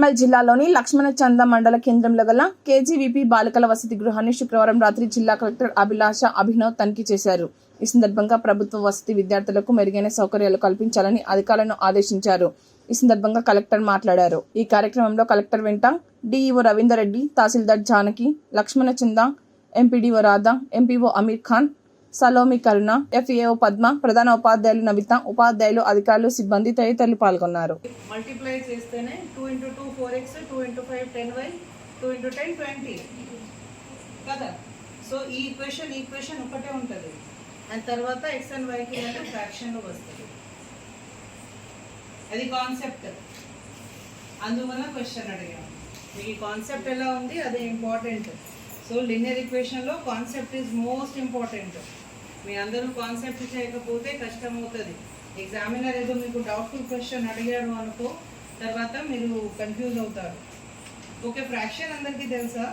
నిర్మల్ జిల్లాలోని లక్ష్మణ చంద మండల కేంద్రంలో గల కేజీవీపీ బాలికల వసతి గృహాన్ని శుక్రవారం రాత్రి జిల్లా కలెక్టర్ అభిలాష అభినవ్ తనిఖీ చేశారు. ఈ సందర్భంగా ప్రభుత్వ వసతి విద్యార్థులకు మెరుగైన సౌకర్యాలు కల్పించాలని అధికారులను ఆదేశించారు. ఈ సందర్భంగా కలెక్టర్ మాట్లాడారు. ఈ కార్యక్రమంలో కలెక్టర్ వెంట డిఈఓ రవీందర్ రెడ్డి తహసీల్దార్ Janaki Lakshmana Chanda MPDO Radha MPO Amir Khan Salomi Karuna FAO Padma ప్రధాన ఉపాధ్యాయులు నవిత ఉపాధ్యాయులు అధికారులు సిబ్బంది తదితరులు పాల్గొన్నారు. మల్టిప్లై చేస్తేనే two into two four X two into five ten Y two into ten twenty కదా? సో ఈ ఈక్వేషన్ ఈక్వేషన్ ఒకటే ఉంటుంది. అండ్ తర్వాత ఎక్స్ అండ్ వైకి అంటే ఫ్రాక్షన్లో వస్తుంది అది కాన్సెప్ట్ అందువల్ల క్వశ్చన్ అడిగాం. మీకు ఈ కాన్సెప్ట్ ఎలా ఉంది? అదే ఇంపార్టెంట్ సో లినియర్ ఈక్వేషన్లో కాన్సెప్ట్ ఈజ్ మోస్ట్ ఇంపార్టెంట్ మీ అందరూ కాన్సెప్ట్ చేయకపోతే కష్టం అవుతుంది ఎగ్జామినర్ ఏదో మీకు డౌట్ఫుల్ క్వశ్చన్ అడిగాడు అనుకో తర్వాత మీరు కన్ఫ్యూజ్ అవుతారు. ఓకే ఫ్రాక్షన్ అందరికీ తెలుసా?